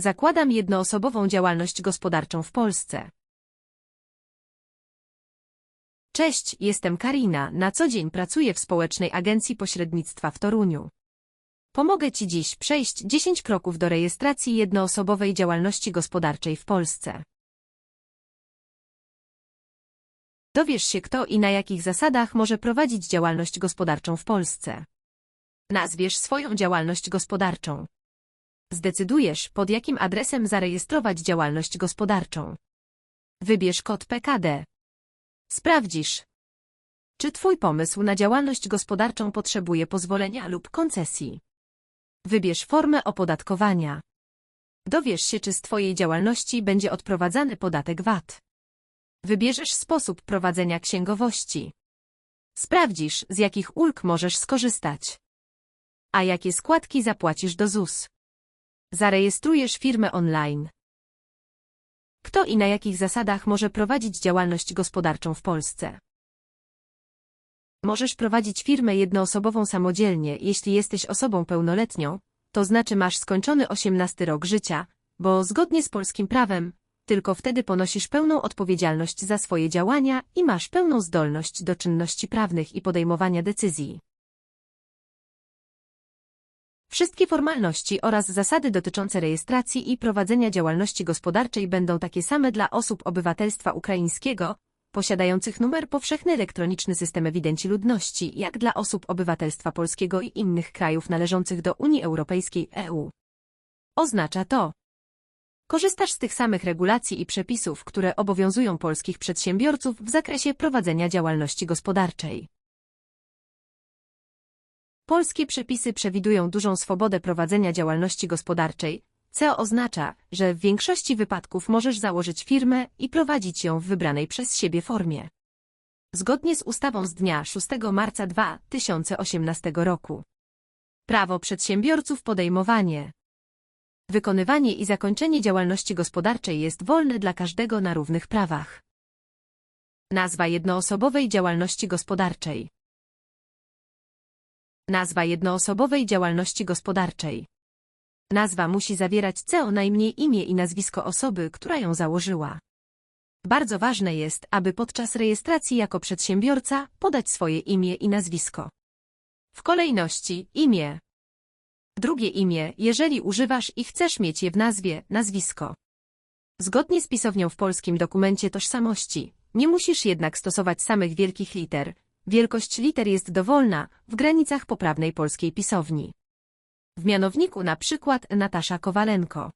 Zakładam jednoosobową działalność gospodarczą w Polsce. Cześć, jestem Karina, na co dzień pracuję w Społecznej Agencji Pośrednictwa w Toruniu. Pomogę Ci dziś przejść 10 kroków do rejestracji jednoosobowej działalności gospodarczej w Polsce. Dowiesz się kto i na jakich zasadach może prowadzić działalność gospodarczą w Polsce. Nazwiesz swoją działalność gospodarczą. Zdecydujesz, pod jakim adresem zarejestrować działalność gospodarczą. Wybierz kod PKD. Sprawdzisz, czy Twój pomysł na działalność gospodarczą potrzebuje pozwolenia lub koncesji. Wybierz formę opodatkowania. Dowiesz się, czy z Twojej działalności będzie odprowadzany podatek VAT. Wybierzesz sposób prowadzenia księgowości. Sprawdzisz, z jakich ulg możesz skorzystać. A jakie składki zapłacisz do ZUS. Zarejestrujesz firmę online. Kto i na jakich zasadach może prowadzić działalność gospodarczą w Polsce? Możesz prowadzić firmę jednoosobową samodzielnie, jeśli jesteś osobą pełnoletnią, to znaczy masz skończony 18 rok życia, bo zgodnie z polskim prawem, tylko wtedy ponosisz pełną odpowiedzialność za swoje działania i masz pełną zdolność do czynności prawnych i podejmowania decyzji. Wszystkie formalności oraz zasady dotyczące rejestracji i prowadzenia działalności gospodarczej będą takie same dla osób obywatelstwa ukraińskiego, posiadających numer powszechny elektroniczny system ewidencji ludności, jak dla osób obywatelstwa polskiego i innych krajów należących do Unii Europejskiej EU. Oznacza to, korzystasz z tych samych regulacji i przepisów, które obowiązują polskich przedsiębiorców w zakresie prowadzenia działalności gospodarczej. Polskie przepisy przewidują dużą swobodę prowadzenia działalności gospodarczej, co oznacza, że w większości wypadków możesz założyć firmę i prowadzić ją w wybranej przez siebie formie. Zgodnie z ustawą z dnia 6 marca 2018 roku. Prawo przedsiębiorców podejmowanie. Wykonywanie i zakończenie działalności gospodarczej jest wolne dla każdego na równych prawach. Nazwa jednoosobowej działalności gospodarczej. Nazwa jednoosobowej działalności gospodarczej. Nazwa musi zawierać co najmniej imię i nazwisko osoby, która ją założyła. Bardzo ważne jest, aby podczas rejestracji jako przedsiębiorca podać swoje imię i nazwisko. W kolejności imię. Drugie imię, jeżeli używasz i chcesz mieć je w nazwie, nazwisko. Zgodnie z pisownią w polskim dokumencie tożsamości, nie musisz jednak stosować samych wielkich liter. Wielkość liter jest dowolna, w granicach poprawnej polskiej pisowni. W mianowniku na przykład Natasza Kowalenko.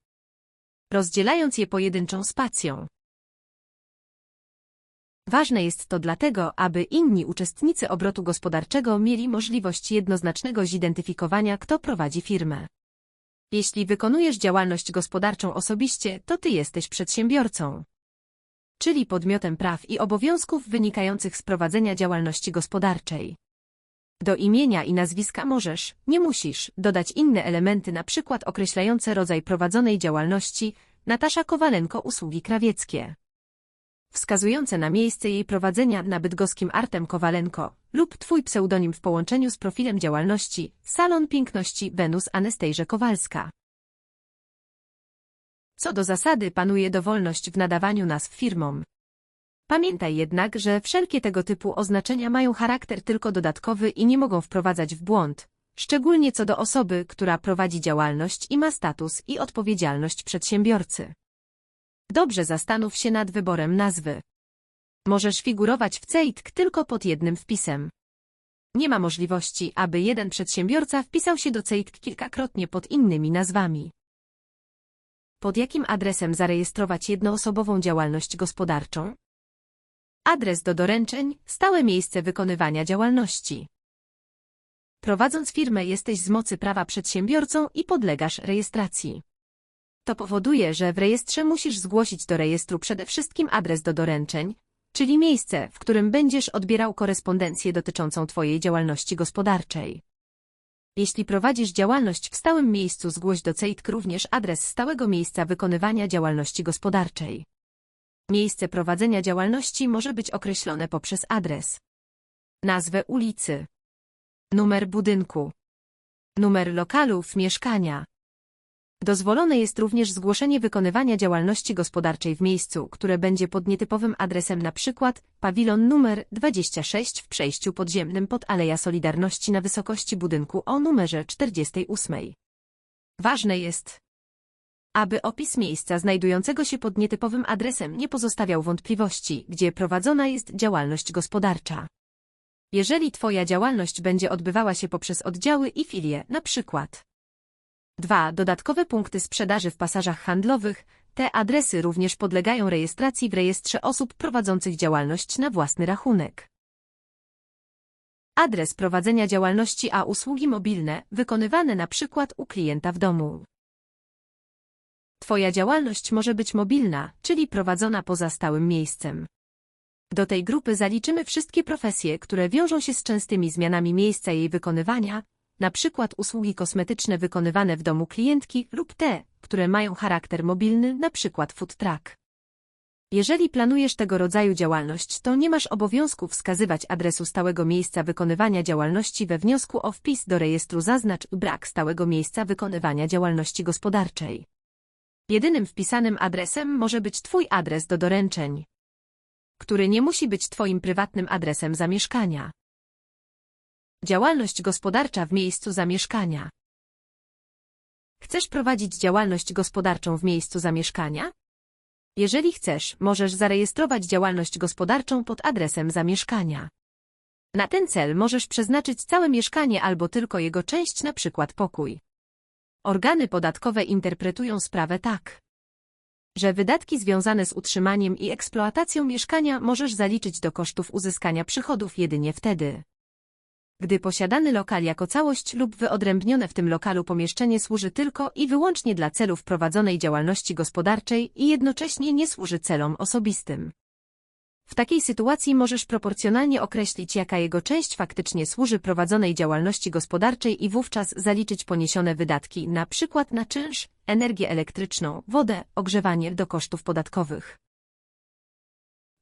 Rozdzielając je pojedynczą spacją. Ważne jest to dlatego, aby inni uczestnicy obrotu gospodarczego mieli możliwość jednoznacznego zidentyfikowania, kto prowadzi firmę. Jeśli wykonujesz działalność gospodarczą osobiście, to ty jesteś przedsiębiorcą. Czyli podmiotem praw i obowiązków wynikających z prowadzenia działalności gospodarczej. Do imienia i nazwiska możesz, nie musisz, dodać inne elementy przykład określające rodzaj prowadzonej działalności, Natasza Kowalenko usługi krawieckie. Wskazujące na miejsce jej prowadzenia na bydgoskim Artem Kowalenko lub Twój pseudonim w połączeniu z profilem działalności Salon Piękności Wenus Anestejże Kowalska. Co do zasady panuje dowolność w nadawaniu nazw firmom. Pamiętaj jednak, że wszelkie tego typu oznaczenia mają charakter tylko dodatkowy i nie mogą wprowadzać w błąd, szczególnie co do osoby, która prowadzi działalność i ma status i odpowiedzialność przedsiębiorcy. Dobrze zastanów się nad wyborem nazwy. Możesz figurować w CEITK tylko pod jednym wpisem. Nie ma możliwości, aby jeden przedsiębiorca wpisał się do CEITK kilkakrotnie pod innymi nazwami. Pod jakim adresem zarejestrować jednoosobową działalność gospodarczą? Adres do doręczeń, stałe miejsce wykonywania działalności. Prowadząc firmę jesteś z mocy prawa przedsiębiorcą i podlegasz rejestracji. To powoduje, że w rejestrze musisz zgłosić do rejestru przede wszystkim adres do doręczeń, czyli miejsce, w którym będziesz odbierał korespondencję dotyczącą Twojej działalności gospodarczej. Jeśli prowadzisz działalność w stałym miejscu zgłoś do CEITK również adres stałego miejsca wykonywania działalności gospodarczej. Miejsce prowadzenia działalności może być określone poprzez adres, nazwę ulicy, numer budynku, numer lokalów mieszkania, Dozwolone jest również zgłoszenie wykonywania działalności gospodarczej w miejscu, które będzie pod nietypowym adresem np. pawilon numer 26 w przejściu podziemnym pod Aleja Solidarności na wysokości budynku o numerze 48. Ważne jest, aby opis miejsca znajdującego się pod nietypowym adresem nie pozostawiał wątpliwości, gdzie prowadzona jest działalność gospodarcza. Jeżeli Twoja działalność będzie odbywała się poprzez oddziały i filie, przykład 2. Dodatkowe punkty sprzedaży w pasażach handlowych. Te adresy również podlegają rejestracji w rejestrze osób prowadzących działalność na własny rachunek. Adres prowadzenia działalności a usługi mobilne, wykonywane przykład u klienta w domu. Twoja działalność może być mobilna, czyli prowadzona poza stałym miejscem. Do tej grupy zaliczymy wszystkie profesje, które wiążą się z częstymi zmianami miejsca jej wykonywania, na przykład usługi kosmetyczne wykonywane w domu klientki lub te, które mają charakter mobilny, na przykład food truck. Jeżeli planujesz tego rodzaju działalność, to nie masz obowiązku wskazywać adresu stałego miejsca wykonywania działalności we wniosku o wpis do rejestru zaznacz brak stałego miejsca wykonywania działalności gospodarczej. Jedynym wpisanym adresem może być Twój adres do doręczeń, który nie musi być Twoim prywatnym adresem zamieszkania. Działalność gospodarcza w miejscu zamieszkania. Chcesz prowadzić działalność gospodarczą w miejscu zamieszkania? Jeżeli chcesz, możesz zarejestrować działalność gospodarczą pod adresem zamieszkania. Na ten cel możesz przeznaczyć całe mieszkanie albo tylko jego część, na przykład pokój. Organy podatkowe interpretują sprawę tak, że wydatki związane z utrzymaniem i eksploatacją mieszkania możesz zaliczyć do kosztów uzyskania przychodów jedynie wtedy, gdy posiadany lokal jako całość lub wyodrębnione w tym lokalu pomieszczenie służy tylko i wyłącznie dla celów prowadzonej działalności gospodarczej i jednocześnie nie służy celom osobistym. W takiej sytuacji możesz proporcjonalnie określić, jaka jego część faktycznie służy prowadzonej działalności gospodarczej i wówczas zaliczyć poniesione wydatki, na przykład na czynsz, energię elektryczną, wodę, ogrzewanie do kosztów podatkowych.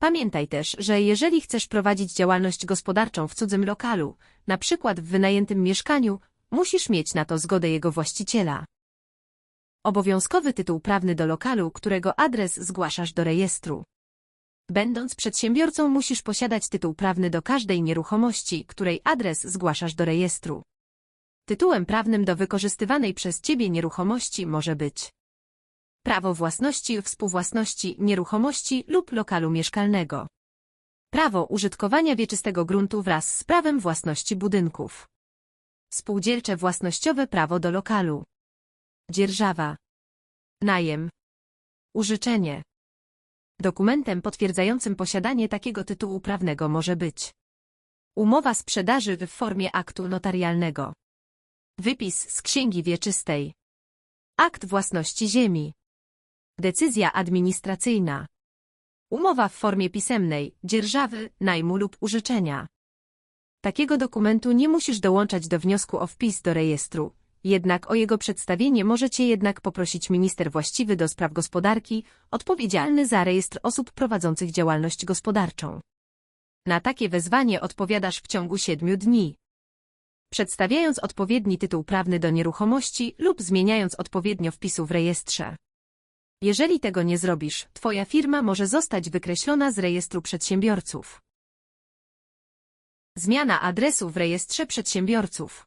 Pamiętaj też, że jeżeli chcesz prowadzić działalność gospodarczą w cudzym lokalu, na przykład w wynajętym mieszkaniu, musisz mieć na to zgodę jego właściciela. Obowiązkowy tytuł prawny do lokalu, którego adres zgłaszasz do rejestru. Będąc przedsiębiorcą musisz posiadać tytuł prawny do każdej nieruchomości, której adres zgłaszasz do rejestru. Tytułem prawnym do wykorzystywanej przez Ciebie nieruchomości może być prawo własności, współwłasności, nieruchomości lub lokalu mieszkalnego. Prawo użytkowania wieczystego gruntu wraz z prawem własności budynków. Spółdzielcze własnościowe prawo do lokalu. Dzierżawa. Najem. Użyczenie. Dokumentem potwierdzającym posiadanie takiego tytułu prawnego może być umowa sprzedaży w formie aktu notarialnego, wypis z księgi wieczystej, akt własności ziemi, decyzja administracyjna, umowa w formie pisemnej, dzierżawy, najmu lub użyczenia. Takiego dokumentu nie musisz dołączać do wniosku o wpis do rejestru, jednak o jego przedstawienie możecie jednak poprosić minister właściwy do spraw gospodarki, odpowiedzialny za rejestr osób prowadzących działalność gospodarczą. Na takie wezwanie odpowiadasz w ciągu siedmiu dni. Przedstawiając odpowiedni tytuł prawny do nieruchomości lub zmieniając odpowiednio wpisu w rejestrze. Jeżeli tego nie zrobisz, Twoja firma może zostać wykreślona z rejestru przedsiębiorców. Zmiana adresu w rejestrze przedsiębiorców.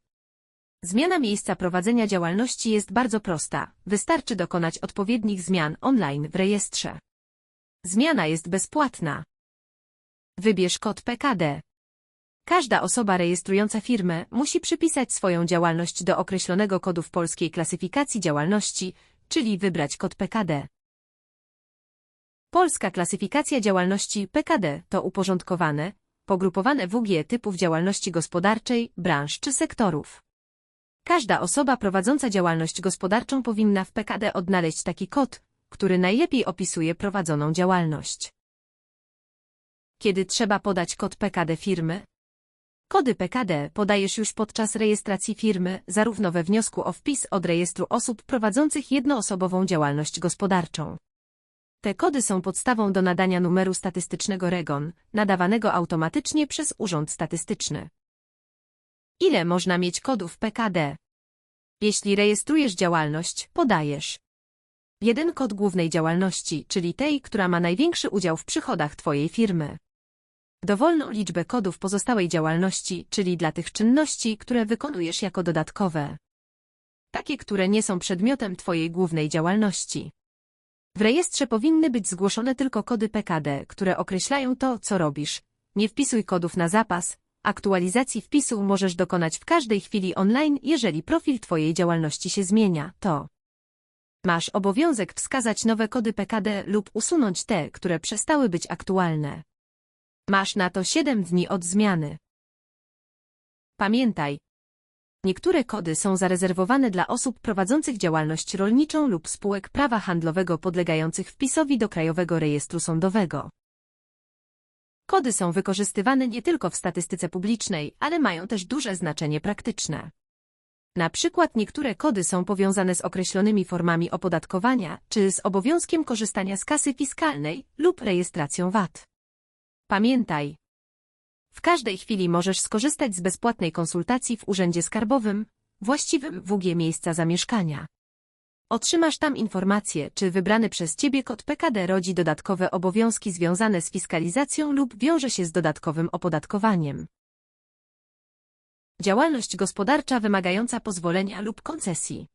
Zmiana miejsca prowadzenia działalności jest bardzo prosta. Wystarczy dokonać odpowiednich zmian online w rejestrze. Zmiana jest bezpłatna. Wybierz kod PKD. Każda osoba rejestrująca firmę musi przypisać swoją działalność do określonego kodu w polskiej klasyfikacji działalności, czyli wybrać kod PKD. Polska klasyfikacja działalności PKD to uporządkowane, pogrupowane WG typów działalności gospodarczej, branż czy sektorów. Każda osoba prowadząca działalność gospodarczą powinna w PKD odnaleźć taki kod, który najlepiej opisuje prowadzoną działalność. Kiedy trzeba podać kod PKD firmy? Kody PKD podajesz już podczas rejestracji firmy, zarówno we wniosku o wpis od rejestru osób prowadzących jednoosobową działalność gospodarczą. Te kody są podstawą do nadania numeru statystycznego REGON, nadawanego automatycznie przez Urząd Statystyczny. Ile można mieć kodów PKD? Jeśli rejestrujesz działalność, podajesz jeden kod głównej działalności, czyli tej, która ma największy udział w przychodach Twojej firmy. Dowolną liczbę kodów pozostałej działalności, czyli dla tych czynności, które wykonujesz jako dodatkowe. Takie, które nie są przedmiotem Twojej głównej działalności. W rejestrze powinny być zgłoszone tylko kody PKD, które określają to, co robisz. Nie wpisuj kodów na zapas. Aktualizacji wpisu możesz dokonać w każdej chwili online, jeżeli profil Twojej działalności się zmienia, to masz obowiązek wskazać nowe kody PKD lub usunąć te, które przestały być aktualne. Masz na to 7 dni od zmiany. Pamiętaj, Niektóre kody są zarezerwowane dla osób prowadzących działalność rolniczą lub spółek prawa handlowego podlegających wpisowi do Krajowego Rejestru Sądowego. Kody są wykorzystywane nie tylko w statystyce publicznej, ale mają też duże znaczenie praktyczne. Na przykład niektóre kody są powiązane z określonymi formami opodatkowania, czy z obowiązkiem korzystania z kasy fiskalnej lub rejestracją VAT. Pamiętaj, w każdej chwili możesz skorzystać z bezpłatnej konsultacji w Urzędzie Skarbowym, właściwym w UG miejsca zamieszkania. Otrzymasz tam informację, czy wybrany przez Ciebie kod PKD rodzi dodatkowe obowiązki związane z fiskalizacją lub wiąże się z dodatkowym opodatkowaniem. Działalność gospodarcza wymagająca pozwolenia lub koncesji.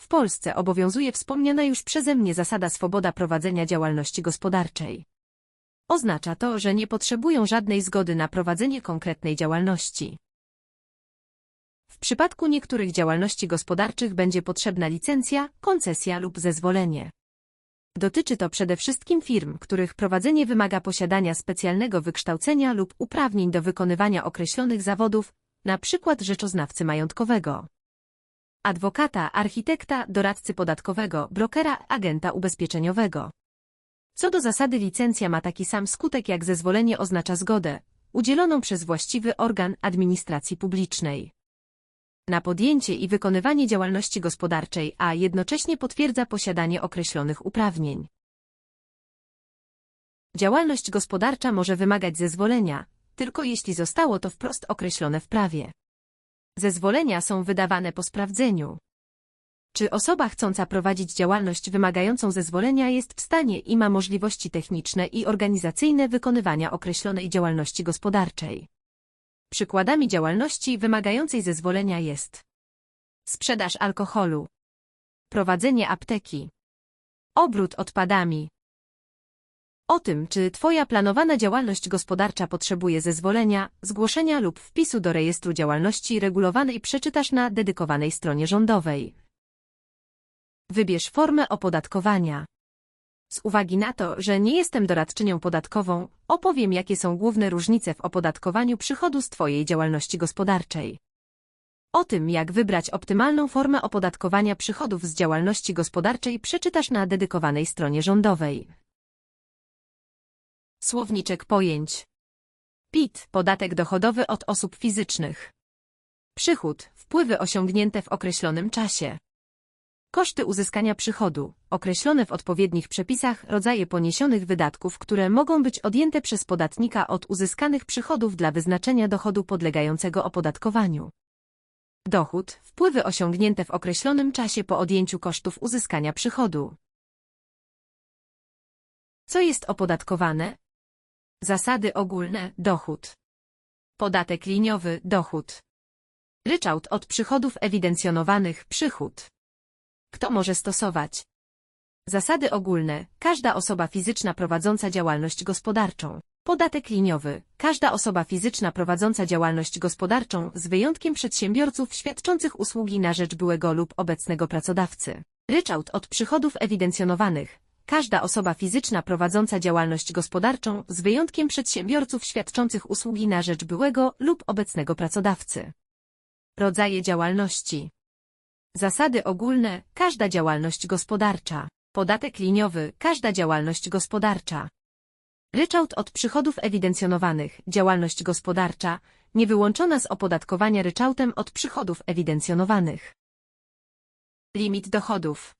W Polsce obowiązuje wspomniana już przeze mnie zasada swoboda prowadzenia działalności gospodarczej. Oznacza to, że nie potrzebują żadnej zgody na prowadzenie konkretnej działalności. W przypadku niektórych działalności gospodarczych będzie potrzebna licencja, koncesja lub zezwolenie. Dotyczy to przede wszystkim firm, których prowadzenie wymaga posiadania specjalnego wykształcenia lub uprawnień do wykonywania określonych zawodów, np. rzeczoznawcy majątkowego, adwokata, architekta, doradcy podatkowego, brokera, agenta ubezpieczeniowego. Co do zasady licencja ma taki sam skutek jak zezwolenie oznacza zgodę, udzieloną przez właściwy organ administracji publicznej. Na podjęcie i wykonywanie działalności gospodarczej, a jednocześnie potwierdza posiadanie określonych uprawnień. Działalność gospodarcza może wymagać zezwolenia, tylko jeśli zostało to wprost określone w prawie. Zezwolenia są wydawane po sprawdzeniu. Czy osoba chcąca prowadzić działalność wymagającą zezwolenia jest w stanie i ma możliwości techniczne i organizacyjne wykonywania określonej działalności gospodarczej? Przykładami działalności wymagającej zezwolenia jest sprzedaż alkoholu, prowadzenie apteki, obrót odpadami. O tym, czy Twoja planowana działalność gospodarcza potrzebuje zezwolenia, zgłoszenia lub wpisu do rejestru działalności regulowanej przeczytasz na dedykowanej stronie rządowej Wybierz formę opodatkowania. Z uwagi na to, że nie jestem doradczynią podatkową, opowiem jakie są główne różnice w opodatkowaniu przychodu z Twojej działalności gospodarczej. O tym, jak wybrać optymalną formę opodatkowania przychodów z działalności gospodarczej przeczytasz na dedykowanej stronie rządowej. Słowniczek pojęć. PIT – podatek dochodowy od osób fizycznych. Przychód – wpływy osiągnięte w określonym czasie. Koszty uzyskania przychodu, określone w odpowiednich przepisach rodzaje poniesionych wydatków, które mogą być odjęte przez podatnika od uzyskanych przychodów dla wyznaczenia dochodu podlegającego opodatkowaniu. Dochód, wpływy osiągnięte w określonym czasie po odjęciu kosztów uzyskania przychodu. Co jest opodatkowane? Zasady ogólne, dochód. Podatek liniowy, dochód. Ryczałt od przychodów ewidencjonowanych, przychód. Kto może stosować? Zasady ogólne. Każda osoba fizyczna prowadząca działalność gospodarczą. Podatek liniowy. Każda osoba fizyczna prowadząca działalność gospodarczą z wyjątkiem przedsiębiorców świadczących usługi na rzecz byłego lub obecnego pracodawcy. Ryczałt od przychodów ewidencjonowanych. Każda osoba fizyczna prowadząca działalność gospodarczą z wyjątkiem przedsiębiorców świadczących usługi na rzecz byłego lub obecnego pracodawcy. Rodzaje działalności. Zasady ogólne, każda działalność gospodarcza. Podatek liniowy, każda działalność gospodarcza. Ryczałt od przychodów ewidencjonowanych, działalność gospodarcza, niewyłączona z opodatkowania ryczałtem od przychodów ewidencjonowanych. Limit dochodów.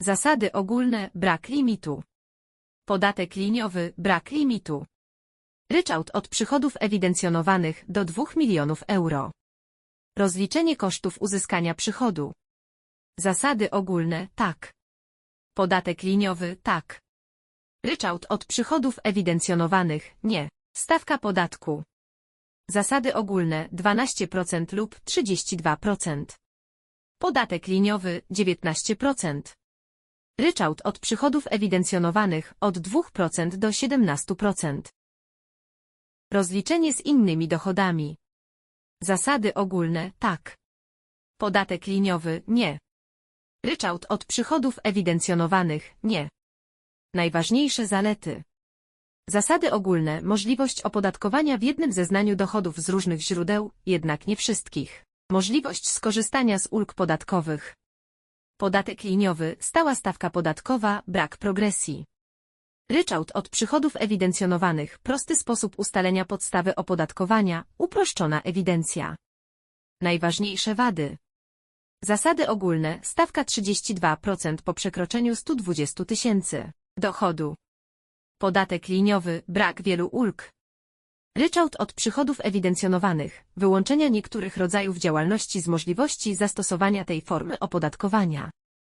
Zasady ogólne, brak limitu. Podatek liniowy, brak limitu. Ryczałt od przychodów ewidencjonowanych do 2 milionów euro. Rozliczenie kosztów uzyskania przychodu. Zasady ogólne, tak. Podatek liniowy, tak. Ryczałt od przychodów ewidencjonowanych, nie. Stawka podatku. Zasady ogólne 12% lub 32%. Podatek liniowy 19%. Ryczałt od przychodów ewidencjonowanych od 2% do 17%. Rozliczenie z innymi dochodami. Zasady ogólne tak. Podatek liniowy nie. Ryczałt od przychodów ewidencjonowanych nie. Najważniejsze zalety. Zasady ogólne możliwość opodatkowania w jednym zeznaniu dochodów z różnych źródeł, jednak nie wszystkich. Możliwość skorzystania z ulg podatkowych. Podatek liniowy, stała stawka podatkowa, brak progresji. Ryczałt od przychodów ewidencjonowanych, prosty sposób ustalenia podstawy opodatkowania, uproszczona ewidencja. Najważniejsze wady. Zasady ogólne, stawka 32% po przekroczeniu 120 tysięcy dochodu. Podatek liniowy, brak wielu ulg. Ryczałt od przychodów ewidencjonowanych, wyłączenia niektórych rodzajów działalności z możliwości zastosowania tej formy opodatkowania.